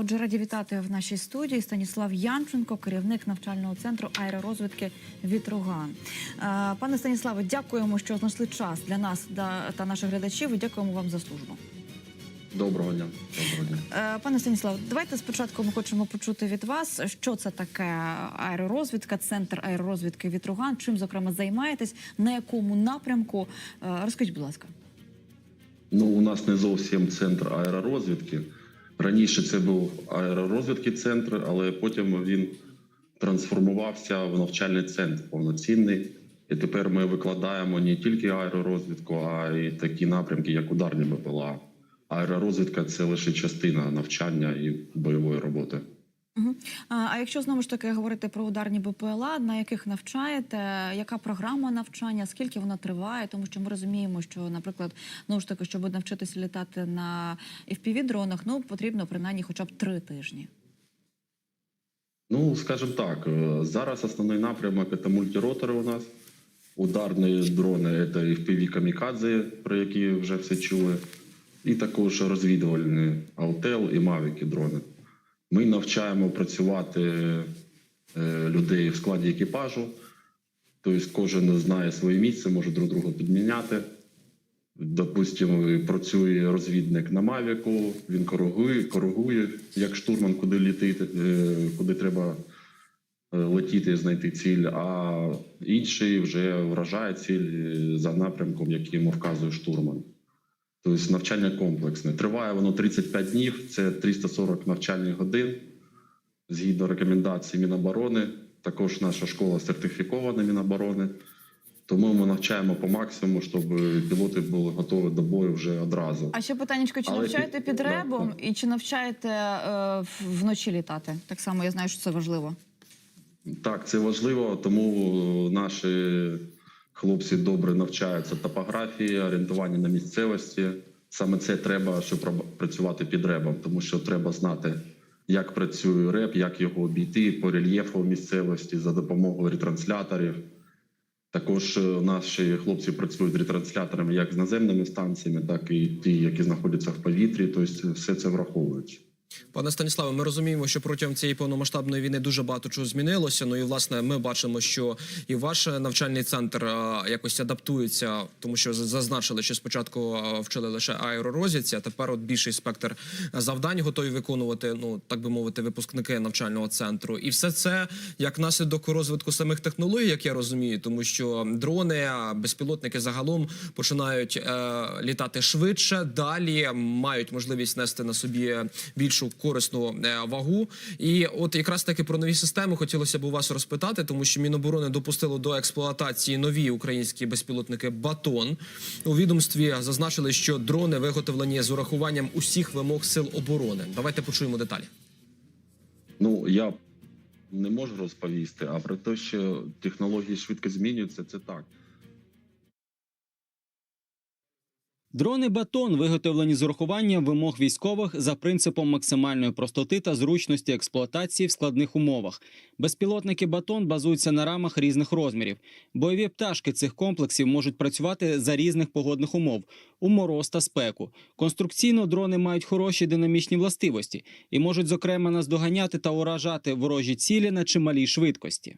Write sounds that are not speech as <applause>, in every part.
Отже, раді вітати в нашій студії Станіслав Янченко, керівник навчального центру аеророзвідки Вітруган. Е, Пане Станіславе, дякуємо, що знайшли час для нас та наших глядачів. і Дякуємо вам за службу. Доброго дня. Доброго дня. Е, Пане Станіслав, давайте спочатку ми хочемо почути від вас, що це таке аеророзвідка, центр аеророзвідки Вітруган. Чим зокрема займаєтесь, на якому напрямку? Е, Розкажіть, будь ласка. Ну, у нас не зовсім центр аеророзвідки. Раніше це був аеророзвідки центр, але потім він трансформувався в навчальний центр повноцінний. І тепер ми викладаємо не тільки аеророзвідку, а й такі напрямки, як ударні БПЛА. Аеророзвідка це лише частина навчання і бойової роботи. А якщо знову ж таки говорити про ударні БПЛА, на яких навчаєте, яка програма навчання, скільки вона триває? Тому що ми розуміємо, що, наприклад, знову ж таки, щоб навчитися літати на fpv дронах, ну потрібно принаймні хоча б три тижні. Ну, скажімо так, е, зараз основний напрямок це мультиротори у нас. Ударні дрони це FPV камікадзе, про які вже все чули, і також розвідувальні Алтел і Мавіки дрони. Ми навчаємо працювати е, людей в складі екіпажу. Тобто кожен знає своє місце, може друг друга підміняти. Допустимо, працює розвідник на Мавіку, він коригує, коригує як штурман, куди літити, е, куди треба е, летіти, знайти ціль, а інший вже вражає ціль за напрямком, який йому вказує штурман. Тобто навчання комплексне. Триває воно 35 днів, це 340 навчальних годин згідно рекомендацій Міноборони. Також наша школа сертифікована Міноборони. Тому ми навчаємо по максимуму, щоб пілоти були готові до бою вже одразу. А ще питаннячко, чи Але навчаєте під- під да, ребом і чи навчаєте е, вночі літати? Так само я знаю, що це важливо. Так, це важливо, тому наші хлопці добре навчаються топографії, орієнтування на місцевості. Саме це треба, щоб працювати під ребом, тому що треба знати, як працює реб, як його обійти по рельєфу місцевості за допомогою ретрансляторів. Також е, наші хлопці працюють ретрансляторами як з наземними станціями, так і ті, які знаходяться в повітрі. Тобто все це враховується. Пане Станіславе, ми розуміємо, що протягом цієї повномасштабної війни дуже багато чого змінилося. Ну і власне ми бачимо, що і ваш навчальний центр а, якось адаптується, тому що зазначили, що спочатку вчили лише аеророзвідці, а тепер от більший спектр завдань готові виконувати. Ну так би мовити, випускники навчального центру. І все це як наслідок розвитку самих технологій, як я розумію, тому що дрони, безпілотники загалом починають е, літати швидше, далі мають можливість нести на собі більшу корисну е, вагу. І от якраз таки про нові системи хотілося б у вас розпитати, тому що Міноборони допустило до експлуатації нові українські безпілотники Батон. У відомстві зазначили, що дрони виготовлені з урахуванням усіх вимог сил оборони. Давайте почуємо деталі. Ну я не можу розповісти, а про те, що технології швидко змінюються, це так. Дрони Батон виготовлені з урахуванням вимог військових за принципом максимальної простоти та зручності експлуатації в складних умовах. Безпілотники Батон базуються на рамах різних розмірів. Бойові пташки цих комплексів можуть працювати за різних погодних умов у мороз та спеку. Конструкційно дрони мають хороші динамічні властивості і можуть зокрема наздоганяти та уражати ворожі цілі на чималій швидкості.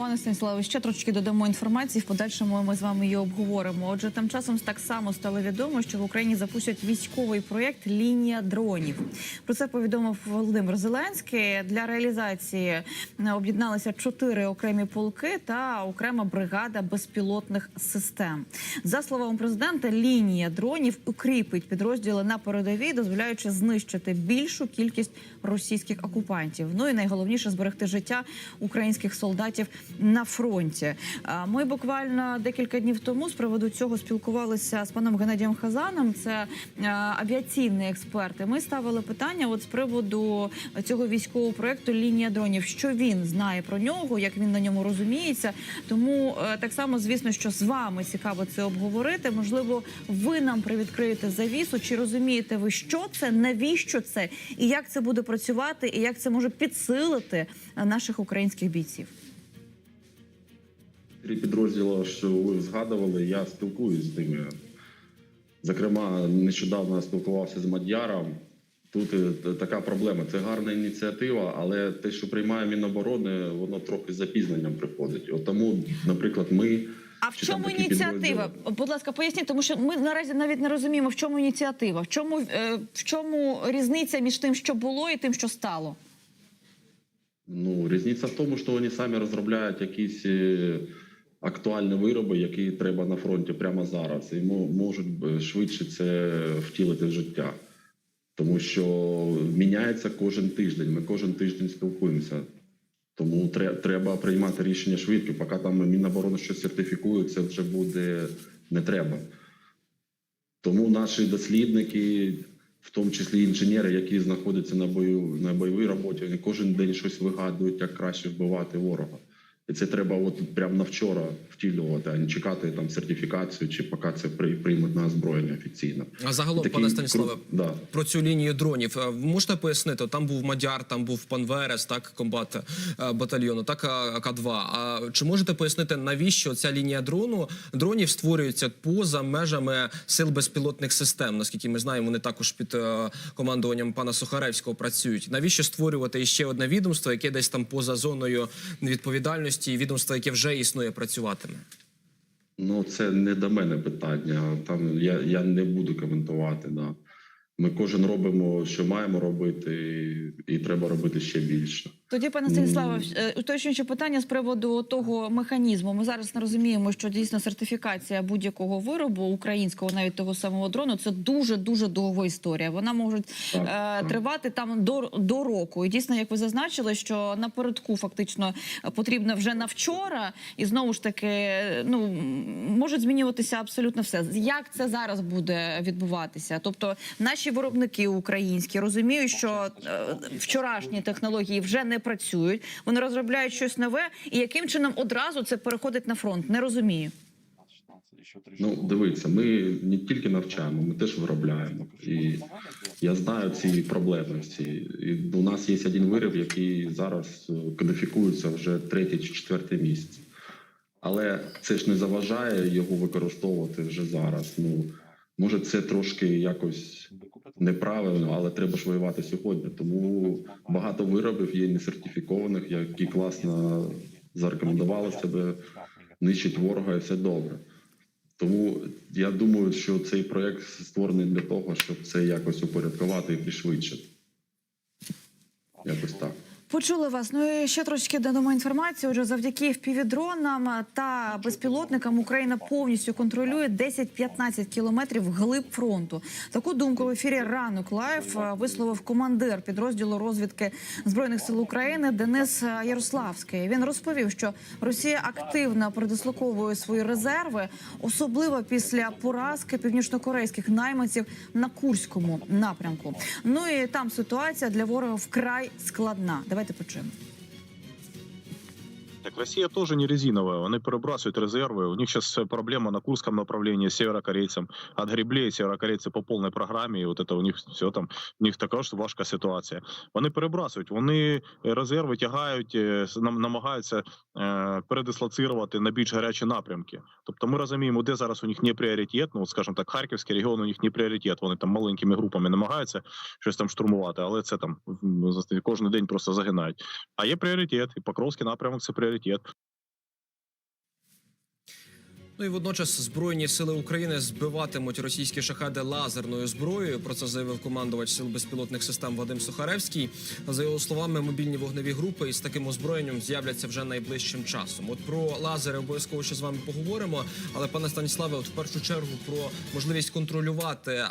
Пане Станіславе, ще трошки додамо інформації. В подальшому ми з вами її обговоримо. Отже, тим часом так само стало відомо, що в Україні запустять військовий проєкт Лінія дронів. Про це повідомив Володимир Зеленський. Для реалізації е, об'єдналися чотири окремі полки та окрема бригада безпілотних систем. За словами президента, лінія дронів укріпить підрозділи на передовій, дозволяючи знищити більшу кількість російських окупантів. Ну і найголовніше зберегти життя українських солдатів на фронті. Ми буквально декілька днів тому з приводу цього спілкувалися з паном Геннадієм Хазаном. Це авіаційний експерт. Ми ставили питання от з приводу цього військового проекту Лінія дронів. Що він знає про нього, як він на ньому розуміється. Тому е, так само, звісно, що з вами цікаво це обговорити. Можливо, ви нам привідкриєте завісу. Чи розумієте ви, що це, навіщо це, і як це буде працювати, і як це може підсилити е, наших українських бійців? Три підрозділи, що ви згадували, я спілкуюсь з ними. Зокрема, нещодавно спілкувався з Мадяром. Тут е, така проблема. Це гарна ініціатива, але те, що приймає Міноборони, воно трохи з запізненням приходить. От тому, наприклад, ми А в чому ініціатива? підрозділи? Будь ласка, поясніть, тому що ми наразі навіть не розуміємо, в чому ініціатива, в чому, е, в чому різниця між тим, що було, і тим, що стало. Ну, різниця в тому, що вони самі розробляють якісь е, актуальні вироби, які треба на фронті прямо зараз, і можуть е, швидше це втілити в життя. Тому що міняється кожен тиждень. Ми кожен тиждень спілкуємося. Тому треба приймати рішення швидко. Поки там Міноборони щось сертифікує, це вже буде не треба. Тому наші дослідники, в тому числі інженери, які знаходяться на бою на бойовій роботі, вони кожен день щось вигадують, як краще вбивати ворога. І це треба от прямо на вчора втілювати, а не чекати там сертифікацію, чи поки це при- приймуть на озброєння офіційно. А загалом, Такий пане Станіславе, да. про цю лінію дронів е, можете пояснити? Там був Мадяр, там був пан Верес, так комбат е, батальйону, так е, К 2 А чи можете пояснити, навіщо ця лінія дрону дронів створюється поза межами сил безпілотних систем? Наскільки ми знаємо, вони також під е, командуванням пана Сухаревського працюють. Навіщо створювати ще одне відомство, яке десь там поза зоною відповідальності, і відомство, яке вже існує, працюватиме? Ну, це не до мене питання. Там я, я не буду коментувати. Да. Ми кожен робимо, що маємо робити, і, і треба робити ще більше. Тоді, пане Станіславе, е, уточнюючи питання з приводу того механізму. Ми зараз не розуміємо, що дійсно сертифікація будь-якого виробу українського, навіть того самого дрону, це дуже дуже довга історія. Вона може е, тривати там до, до року. І дійсно, як ви зазначили, що напередку фактично потрібно вже на вчора, і знову ж таки, ну може змінюватися абсолютно все. Як це зараз буде відбуватися? Тобто, наші виробники українські розуміють, що е, вчорашні технології вже не працюють. Вони розробляють щось нове, і яким чином одразу це переходить на фронт? Не розумію. Ну, дивіться, ми не тільки навчаємо, ми теж виробляємо. І я знаю ці проблеми. Всі. І у нас є один виріб, який зараз е, кодифікується вже третій чи четвертий місяць. Але це ж не заважає його використовувати вже зараз. Ну, може, це трошки якось неправильно, але треба ж воювати сьогодні. Тому багато виробів є несертифікованих, які класно зарекомендували себе, нищить ворога і все добре. Тому я думаю, що цей проект створений для того, щоб це якось упорядкувати і пришвидшити. Якось так. Почули вас. Ну і ще трошки додамо інформацію. Отже, завдяки впівдронам та безпілотникам Україна повністю контролює 10-15 кілометрів глиб фронту. Таку думку в ефірі ранок лайф висловив командир підрозділу розвідки збройних сил України Денис Ярославський. Він розповів, що Росія активно передислоковує свої резерви, особливо після поразки північнокорейських найманців на Курському напрямку. Ну і там ситуація для ворога вкрай складна. Давайте почуємо Так Россия тоже не резиновая, они перебрасывают резервы. У них сейчас проблема на Курском направлении с северокорейцем. Отгребли северокорейцы по полной програмі, і от это у них все там, у них така ж важка ситуація. Вони перебрасують, вони е, резерви тягають, е, с- нам- намагаються е, передислоцирувати на більш гарячі напрямки. Тобто ми розуміємо, де зараз у них не пріоритет. Ну, от, скажімо так, Харківський регіон у них не пріоритет. Вони там маленькими групами намагаються щось там штурмувати, але це там м, кожен день просто загинають. А є пріоритет, і Покровський напрямок це пріоритет. prioritiert. Ну і водночас збройні сили України збиватимуть російські шахеди лазерною зброєю. Про це заявив командувач сил безпілотних систем Вадим Сухаревський. За його словами, мобільні вогневі групи із таким озброєнням з'являться вже найближчим часом. От про лазери обов'язково ще з вами поговоримо. Але пане Станіславе, от в першу чергу про можливість контролювати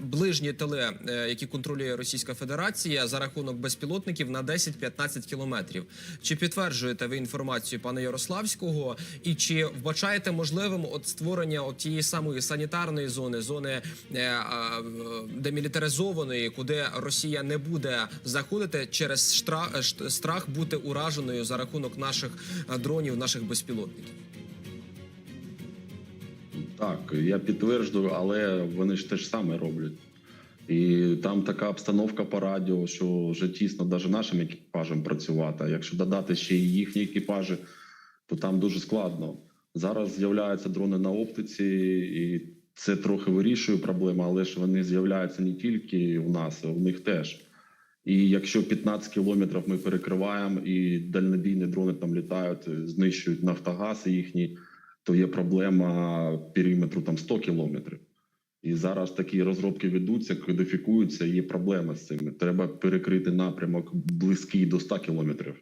ближні тили, е, які контролює Російська Федерація за рахунок безпілотників на 10-15 кілометрів. Чи підтверджуєте ви інформацію пана Ярославського? І чи вбачаєте можливим от створення от тієї самої санітарної зони, зони е, демілітаризованої, куди Росія не буде заходити через страх бути ураженою за рахунок наших е, дронів, наших безпілотників? Так, я підтверджую, але вони ж те ж саме роблять. І там така обстановка по радіо, що вже тісно навіть нашим екіпажем працювати. Якщо додати ще й їхні екіпажі, то там дуже складно. Зараз з'являються дрони на оптиці, і це трохи вирішує проблему, але ж вони з'являються не тільки у нас, а у них теж. І якщо 15 кілометрів ми перекриваємо, і дальнобійні дрони там літають, знищують нафтогаз їхній, то є проблема периметру там 100 кілометрів. І зараз такі розробки ведуться, кодифікуються, є проблема з цим. Треба перекрити напрямок близький до 100 кілометрів.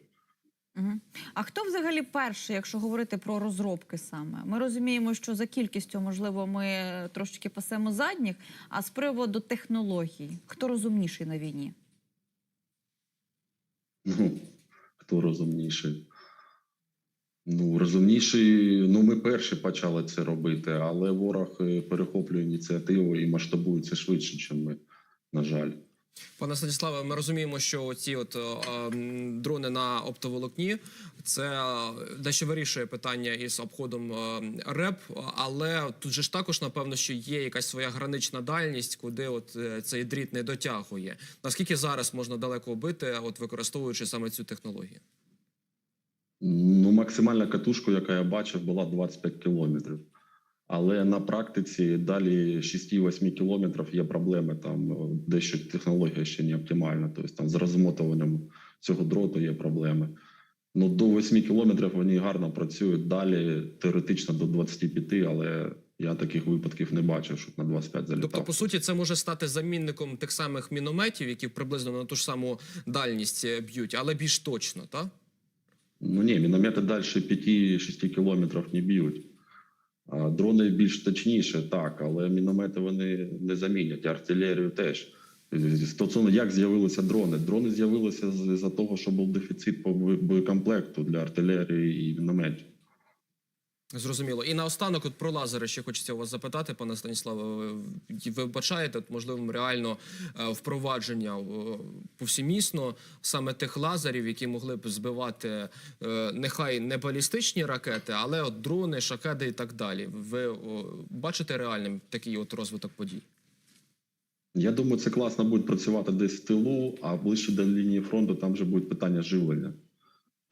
А хто взагалі перший, якщо говорити про розробки саме? Ми розуміємо, що за кількістю, можливо, ми трошечки пасемо задніх, а з приводу технологій, хто розумніший на війні? Ну, <laughs> хто розумніший? Ну, розумніший, ну ми перші почали це робити, але ворог е, перехоплює ініціативу і масштабується швидше, ніж ми, на жаль. Пане Станіславе, ми розуміємо, що ці от е, дрони на оптоволокні це дещо вирішує питання із обходом е, РЕП, але тут же ж також напевно, що є якась своя гранична дальність, куди от е, цей дріт не дотягує. Наскільки зараз можна далеко бити, от використовуючи саме цю технологію? Ну, максимальна катушка, яка я бачив, була 25 кілометрів. Але на практиці далі 6-8 кілометрів є проблеми. Там е, дещо технологія ще не оптимальна. Тобто там з розмотуванням цього дроту є проблеми. Ну, до 8 кілометрів вони гарно працюють. Далі теоретично до 25, але я таких випадків не бачив, щоб на 25 залітав. Тобто, по суті, це може стати замінником тих самих мінометів, які приблизно на ту ж саму дальність е, б'ють, але більш точно, так? Ну ні, міномети далі 5-6 кілометрів не б'ють. Дрони більш точніше, так, але міномети вони не замінять, артилерію теж. Стосовно як з'явилися дрони? Дрони з'явилися з- за того, що був дефіцит по бо- боєкомплекту для артилерії і мінометів. Зрозуміло. І наостанок, от про лазери ще хочеться у вас запитати, пане Станіславе. Ви, бачаєте от, можливо реально е, впровадження повсімісно саме тих лазерів, які могли б збивати е, нехай не балістичні ракети, але от дрони, шахеди і так далі. Ви бачите реальним такий от розвиток подій? Я думаю, це класно буде працювати десь в тилу, а ближче до лінії фронту там вже буде питання живлення,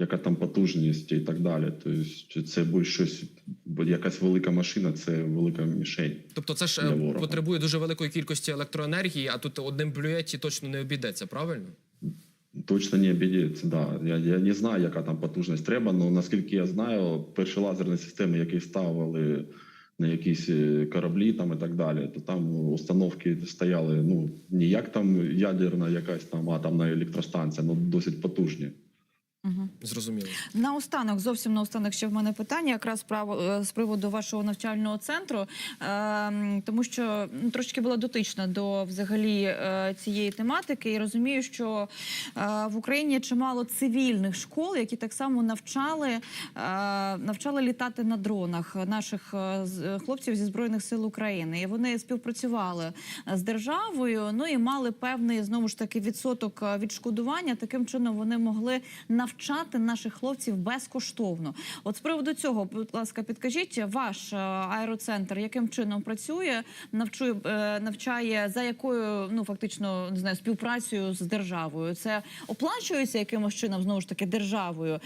яка там потужність і так далі. Тобто, це буде щось, якась велика машина, це велика мішень. Тобто, це ж е, потребує дуже великої кількості електроенергії, а тут одним блюєті точно не обійдеться, правильно? Точно не обійдеться, да. Я, я не знаю, яка там потужність треба, але наскільки я знаю, перші лазерні системи, які ставили на якісь е, кораблі там і так далі, то там установки стояли ну не як там ядерна якась там атомна електростанція, ну досить потужні. Угу. Зрозуміло. Наостанок, зовсім наостанок ще в мене питання, якраз право е, з приводу вашого навчального центру, е, тому що ну, трошки була дотична до взагалі е, цієї тематики, і розумію, що е, в Україні чимало цивільних школ, які так само навчали, е, навчали літати на дронах наших е, хлопців зі збройних сил України. І вони співпрацювали з державою. Ну і мали певний знову ж таки відсоток е, відшкодування. Таким чином вони могли навчати наших хлопців безкоштовно. От з приводу цього, будь ласка, підкажіть, ваш е, аероцентр яким чином працює, навчує е, навчає за якою ну фактично не знаю співпрацею з державою. Це оплачується якимось чином знову ж таки державою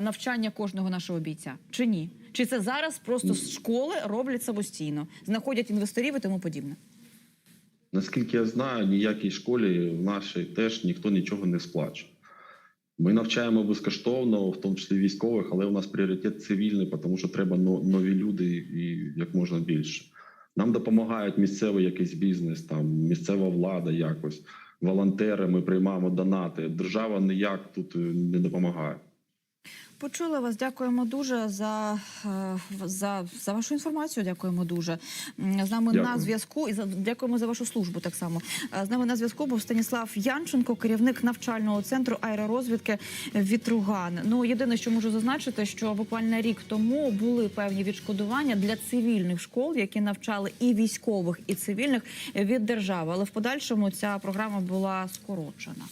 навчання кожного нашого бійця чи ні? Чи це зараз просто з школи роблять самостійно, знаходять інвесторів і тому подібне? Наскільки я знаю, ніякій школі в нашій теж ніхто нічого не сплачує. Ми навчаємо безкоштовно, в тому числі військових, але у нас пріоритет цивільний, тому що треба нові люди і як можна більше. Нам допомагають місцевий якийсь бізнес, там місцева влада, якось волонтери. Ми приймаємо донати. Держава ніяк тут е, не допомагає. Почули вас. Дякуємо дуже за, е, за, за вашу інформацію. Дякуємо дуже. З нами на зв'язку і за дякуємо за вашу службу. Так само Е, з нами на зв'язку був Станіслав Янченко, керівник навчального центру аеророзвідки Вітруган. Ну єдине, що можу зазначити, що буквально рік тому були певні відшкодування для цивільних школ, які навчали і військових, і цивільних від держави. Але в подальшому ця програма була скорочена.